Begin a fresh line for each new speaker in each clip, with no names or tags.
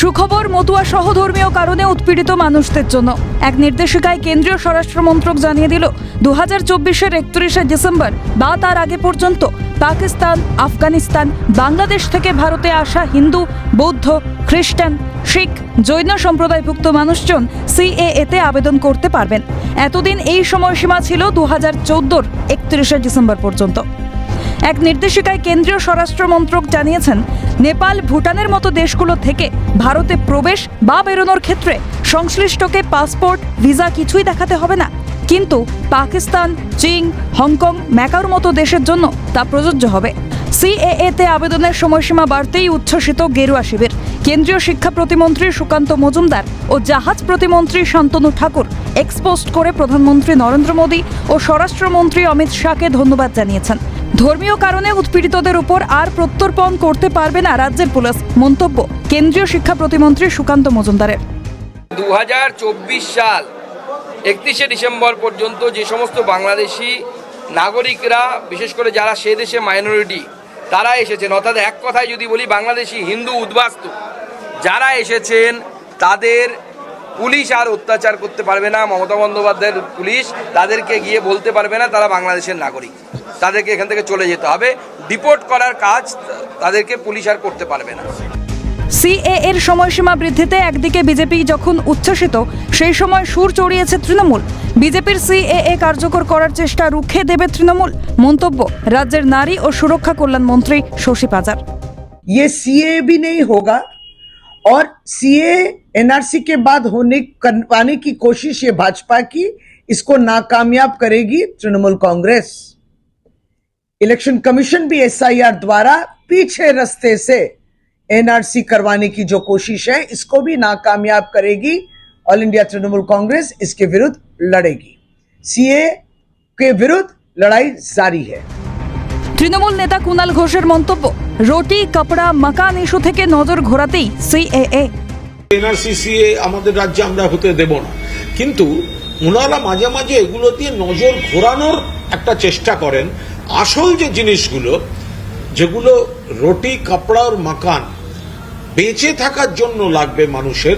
সুখবর, মতুয়া সহধর্মীয় কারণে উৎপীড়িত মানুষদের জন্য। এক নির্দেশিকায় কেন্দ্রীয় স্বরাষ্ট্র মন্ত্রক জানিয়ে দিল দু হাজার চব্বিশের একত্রিশে ডিসেম্বর বা তার আগে পর্যন্ত পাকিস্তান, আফগানিস্তান, বাংলাদেশ থেকে ভারতে আসা হিন্দু, বৌদ্ধ, খ্রিস্টান, শিখ, জৈন সম্প্রদায়ভুক্ত মানুষজন সিএএতে আবেদন করতে পারবেন। এতদিন এই সময়সীমা ছিল দু হাজার চোদ্দোর একত্রিশে ডিসেম্বর পর্যন্ত। এক নির্দেশিকায় কেন্দ্রীয় স্বরাষ্ট্র মন্ত্রক জানিয়েছেন, নেপাল ভুটানের মতো দেশগুলো থেকে ভারতে প্রবেশ বা বেরোনোর ক্ষেত্রে সংশ্লিষ্টকে পাসপোর্ট, ভিসা কিছুই দেখাতে হবে না। কিন্তু পাকিস্তান, চীন, হংকং ম্যাকাওর মতো দেশের জন্য তা প্রযোজ্য হবে। সিএএ তে আবেদনের সময়সীমা বাড়তেই উচ্ছ্বসিত গেরুয়া শিবির। কেন্দ্রীয় শিক্ষা প্রতিমন্ত্রী সুকান্ত মজুমদার ও জাহাজ প্রতিমন্ত্রী শান্তনু ঠাকুর এক্সপোস্ট করে প্রধানমন্ত্রী নরেন্দ্র মোদী ও স্বরাষ্ট্রমন্ত্রী অমিত শাহকে ধন্যবাদ জানিয়েছেন। ধর্মীয় কারণে উৎপীড়িতদের উপর আর প্রত্যর্পণ করতে পারবে না রাজ্যের পুলিশ। মন্তব্য কেন্দ্রীয় শিক্ষা প্রতিমন্ত্রী সুকান্ত মজুমদারের।
দু সাল একত্রিশে ডিসেম্বর পর্যন্ত যে সমস্ত বাংলাদেশি নাগরিকরা, বিশেষ করে যারা সে দেশে মাইনরিটি তারা এসেছেন। অর্থাৎ এক কথায় যদি বলি, বাংলাদেশি হিন্দু উদ্বাস্তু, যারা এসেছেন, তাদের পুলিশ আর অত্যাচার করতে পারবে না। মমতা বন্দ্যোপাধ্যায়ের পুলিশ তাদেরকে গিয়ে বলতে পারবে না, তারা বাংলাদেশের নাগরিক। তাদেরকে এখান থেকে চলে যেতে হবে ডিপোর্ট করার কাজ তাদেরকে পুলিশ আর করতে পারবে না
সিএ এর সময়সীমা বৃদ্ধিতে একদিকে বিজেপি যখন উচ্ছ্বসিত সেই সময় সুর চড়িয়েছে তৃণমূল বিজেপির সিএএ কার্যকর করার চেষ্টা রুখে দেবে তৃণমূল মন্তব্য রাজ্যের নারী ও সুরক্ষা কল্যাণ মন্ত্রী শশী পাজার
ये सीए भी नहीं होगा और सीए एनआरसी के बाद होने करवाने की कोशिश ये भाजपा की इसको नाकामयाब करेगी तृणमूल कांग्रेस इलेक्शन कमीशन भी एसआईआर द्वारा पीछे रास्ते से एनआरसी करवाने की जो कोशिश है इसको भी नाकामयाब करेगी ऑल इंडिया तृणमूल कांग्रेस इसके विरुद्ध लड़ेगी सीए के विरुद्ध लड़ाई जारी है
তৃণমূল নেতা কুণাল ঘোষের মন্তব্য রুটি কাপড়া মাকান ইস্যু থেকে নজর ঘোরাতেই সিএএ
এনআরসিসিএ আমাদের রাজ্যে আমরা হতে দেব না কিন্তু ওনারা মাঝে মাঝে এগুলো দিয়ে নজর ঘোরানোর একটা চেষ্টা করেন আসল যে জিনিসগুলো, যেগুলো রুটি কাপড়ার মাকান বেঁচে থাকার জন্য লাগবে মানুষের,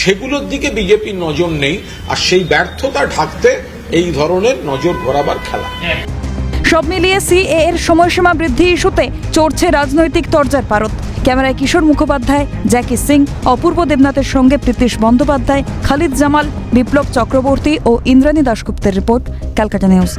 সেগুলোর দিকে বিজেপির নজর নেই, আর সেই ব্যর্থতা ঢাকতে এই ধরনের নজর ঘোরাবার খেলা।
সব মিলিয়ে সিএ এর সময়সীমা বৃদ্ধি ইস্যুতে চড়ছে রাজনৈতিক তরজার পারত ক্যামেরায় কিশোর মুখোপাধ্যায়, জ্যাকি সিং, অপূর্ব দেবনাথের সঙ্গে প্রীতিশ বন্দ্যোপাধ্যায়, খালিদ জামাল, বিপ্লব চক্রবর্তী ও ইন্দ্রাণী দাশগুপ্তের রিপোর্ট, ক্যালকাটা নিউজ।